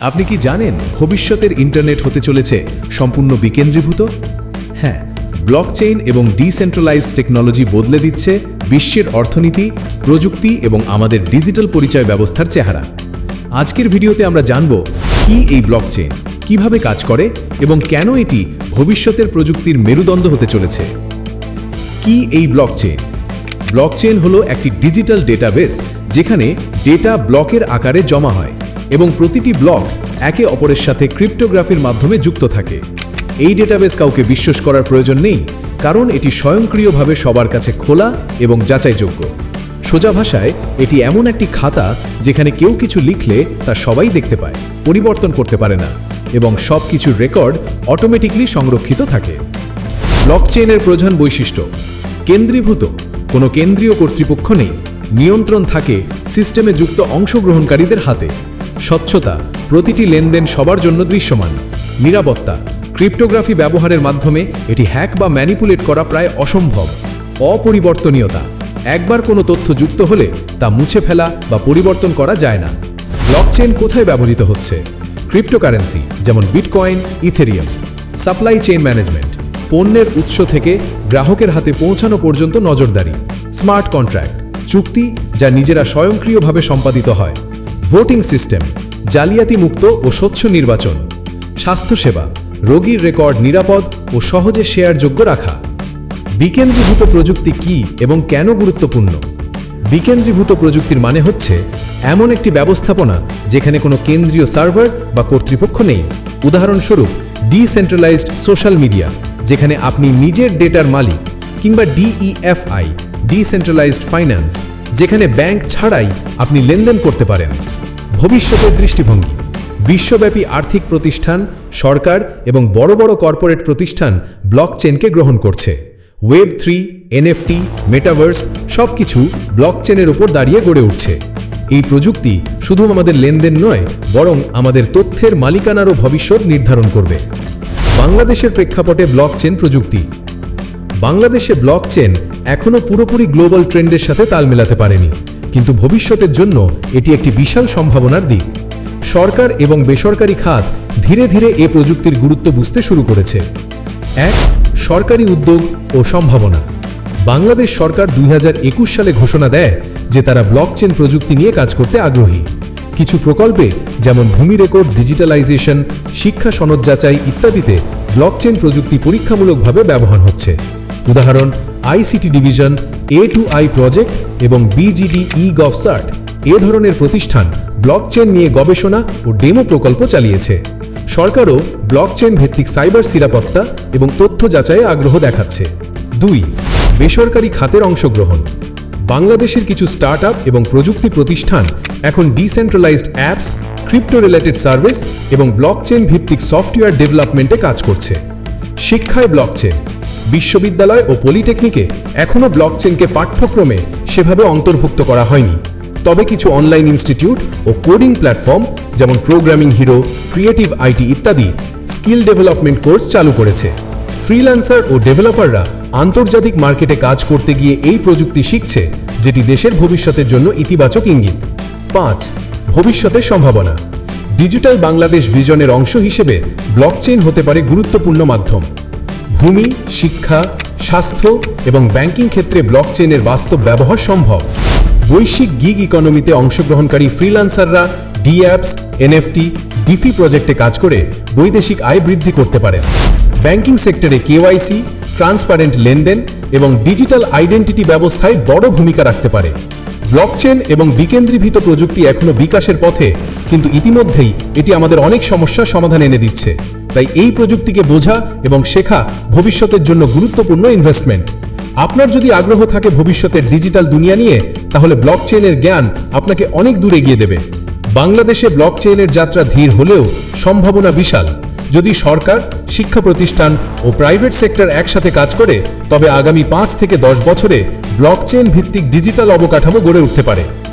আপনি কি জানেন ভবিষ্যতের ইন্টারনেট হতে চলেছে সম্পূর্ণ বিকেন্দ্রীভূত? হ্যাঁ ব্লকচেইন এবং ডিসেন্ট্রালাইজড টেকনোলজি বদলে দিচ্ছে বিশ্বের অর্থনীতি, প্রযুক্তি এবং আমাদের ডিজিটাল পরিচয় ব্যবস্থার চেহারা। আজকের ভিডিওতে আমরা জানব কি এই ব্লকচেইন, কীভাবে কাজ করে এবং কেন এটি ভবিষ্যতের প্রযুক্তির মেরুদণ্ড হতে চলেছে। কি এই ব্লকচেইন? ব্লকচেইন হলো একটি ডিজিটাল ডেটাবেস যেখানে ডেটা ব্লকের আকারে জমা হয়। এবং প্রতিটি ব্লক একে অপরের সাথে ক্রিপ্টোগ্রাফির মাধ্যমে যুক্ত থাকে। এই ডেটাবেস কাউকে বিশ্বাস করার প্রয়োজন নেই, কারণ এটি স্বয়ংক্রিয়ভাবে সবার কাছে খোলা এবং যাচাইযোগ্য। সোজা ভাষায়, এটি এমন একটি খাতা যেখানে কেউ কিছু লিখলে তা সবাই দেখতে পায়, পরিবর্তন করতে পারে না এবং সব কিছুর রেকর্ড অটোমেটিকলি সংরক্ষিত থাকে। ব্লকচেইনের প্রধান বৈশিষ্ট্য, কেন্দ্রীভূত, কোনো কেন্দ্রীয় কর্তৃপক্ষ নেই, নিয়ন্ত্রণ থাকে সিস্টেমে যুক্ত অংশগ্রহণকারীদের হাতে। স্বচ্ছতা, প্রতিটি লেনদেন সবার জন্য দৃশ্যমান। নিরাপত্তা, ক্রিপ্টোগ্রাফি ব্যবহারের মাধ্যমে এটি হ্যাক বা ম্যানিপুলেট করা প্রায় অসম্ভব। অপরিবর্তনীয়তা, একবার কোনো তথ্য যুক্ত হলে তা মুছে ফেলা বা পরিবর্তন করা যায় না। ব্লকচেন কোথায় ব্যবহৃত হচ্ছে? ক্রিপ্টোকারেন্সি, যেমন bitcoin, Ethereum. Supply chain management, পণ্যের উৎস থেকে গ্রাহকের হাতে পৌঁছানো পর্যন্ত নজরদারি। স্মার্ট কন্ট্রাক্ট, চুক্তি যা নিজেরা স্বয়ংক্রিয়ভাবে সম্পাদিত হয়। ভোটিং সিস্টেম জালিয়াতি মুক্ত ও স্বচ্ছ নির্বাচন, স্বাস্থ্যসেবা, রোগীর রেকর্ড নিরাপদ ও সহজে শেয়ারযোগ্য রাখা। বিকেন্দ্রীভূত প্রযুক্তি কি এবং কেন গুরুত্বপূর্ণ? বিকেন্দ্রীভূত প্রযুক্তির মানে হচ্ছে এমন একটি ব্যবস্থাপনা যেখানে কোনো কেন্দ্রীয় সার্ভার বা কর্তৃপক্ষ নেই। উদাহরণস্বরূপ, ডিসেন্ট্রালাইজড সোশ্যাল মিডিয়া, যেখানে আপনি নিজের ডেটার মালিক কিংবা ডিইএফআই, ডিসেন্ট্রালাইজড ফাইন্যান্স যেখানে ব্যাংক ছাড়াই আপনি লেনদেন করতে পারেন। ভবিষ্যতের দৃষ্টিভঙ্গি। বিশ্বব্যাপী আর্থিক প্রতিষ্ঠান, সরকার এবং বড় বড় কর্পোরেট প্রতিষ্ঠান ব্লকচেনকে গ্রহণ করছে। ওয়েব থ্রি, এনএফটি, মেটাভার্স সব কিছু ব্লকচেনের ওপর দাঁড়িয়ে গড়ে উঠছে। এই প্রযুক্তি শুধু আমাদের লেনদেন নয়, বরং আমাদের তথ্যের মালিকানারও ভবিষ্যৎ নির্ধারণ করবে। বাংলাদেশের প্রেক্ষাপটে ব্লকচেন প্রযুক্তি। বাংলাদেশে ব্লকচেন এখনও পুরোপুরি গ্লোবাল ট্রেন্ডের সাথে তাল মেলাতে পারেনি। কিন্তু ভবিষ্যতের জন্য এটি একটি বিশাল সম্ভাবনার দিক। সরকার এবং বেসরকারি খাত ধীরে ধীরে এ প্রযুক্তির গুরুত্ব বুঝতে শুরু করেছে। এক, সরকারি উদ্যোগ ও সম্ভাবনা। বাংলাদেশ সরকার দুই হাজার একুশ সালে ঘোষণা দেয় যে তারা ব্লকচেন প্রযুক্তি নিয়ে কাজ করতে আগ্রহী। কিছু প্রকল্পে, যেমন ভূমি রেকর্ড, ডিজিটালাইজেশন, শিক্ষা সনদ যাচাই ইত্যাদিতে ব্লকচেন প্রযুক্তি পরীক্ষামূলকভাবে ব্যবহার হচ্ছে। উদাহরণ ICT division, A to I project এবং বিজিডি ই গভসার্ট এ ধরনের প্রতিষ্ঠান ব্লকচেন নিয়ে গবেষণা ও ডেমো প্রকল্প চালিয়েছে। সরকারও ব্লকচেন ভিত্তিক সাইবার নিরাপত্তা এবং তথ্য যাচাইয়ে আগ্রহ দেখাচ্ছে। দুই, বেসরকারি খাতের অংশগ্রহণ। বাংলাদেশের কিছু স্টার্টআপ এবং প্রযুক্তি প্রতিষ্ঠান এখন decentralised apps crypto related service এবং ব্লকচেন ভিত্তিক সফটওয়্যার ডেভেলপমেন্টে কাজ করছে। শিক্ষায় ব্লকচেন। বিশ্ববিদ্যালয় ও পলিটেকনিকে এখনও ব্লকচেনকে পাঠ্যক্রমে সেভাবে অন্তর্ভুক্ত করা হয়নি। তবে কিছু অনলাইন ইনস্টিটিউট ও কোডিং প্ল্যাটফর্ম, যেমন প্রোগ্রামিং হিরো, ক্রিয়েটিভ আইটি ইত্যাদি, স্কিল ডেভেলপমেন্ট কোর্স চালু করেছে। ফ্রিল্যান্সার ও ডেভেলপাররা আন্তর্জাতিক মার্কেটে কাজ করতে গিয়ে এই প্রযুক্তি শিখছে, যেটি দেশের ভবিষ্যতের জন্য ইতিবাচক ইঙ্গিত। পাঁচ, ভবিষ্যতের সম্ভাবনা। ডিজিটাল বাংলাদেশ ভিশনের অংশ হিসেবে ব্লকচেইন হতে পারে গুরুত্বপূর্ণ মাধ্যম। ভূমি, শিক্ষা, স্বাস্থ্য এবং ব্যাংকিং ক্ষেত্রে ব্লকচেইনের বাস্তব ব্যবহার সম্ভব। বৈশ্বিক গিগ ইকোনমিতে অংশগ্রহণকারী ফ্রিল্যান্সাররা ডি অ্যাপস এনএফটি ডিফি প্রজেক্টে কাজ করে বৈদেশিক আয় বৃদ্ধি করতে পারেন। ব্যাংকিং সেক্টরে কেওয়াইসি ট্রান্সপারেন্ট লেনদেন এবং ডিজিটাল আইডেন্টিটি ব্যবস্থায় বড় ভূমিকা রাখতে পারে। ব্লকচেন এবং বিকেন্দ্রীভূত প্রযুক্তি এখনও বিকাশের পথে, কিন্তু ইতিমধ্যেই এটি আমাদের অনেক সমস্যার সমাধান এনে দিচ্ছে। তাই এই প্রযুক্তিকে বোঝা এবং শেখা ভবিষ্যতের জন্য গুরুত্বপূর্ণ ইনভেস্টমেন্ট আপনার যদি আগ্রহ থাকে ভবিষ্যতের ডিজিটাল দুনিয়া নিয়ে, তাহলে ব্লকচেনের জ্ঞান আপনাকে অনেক দূর এগিয়ে দেবে। বাংলাদেশে ব্লকচেইনের যাত্রা ধীর হলেও সম্ভাবনা বিশাল। যদি সরকার, শিক্ষা প্রতিষ্ঠান ও প্রাইভেট সেক্টর একসাথে কাজ করে, তবে আগামী পাঁচ থেকে দশ বছরে ব্লকচেন ভিত্তিক ডিজিটাল অবকাঠামো গড়ে উঠতে পারে।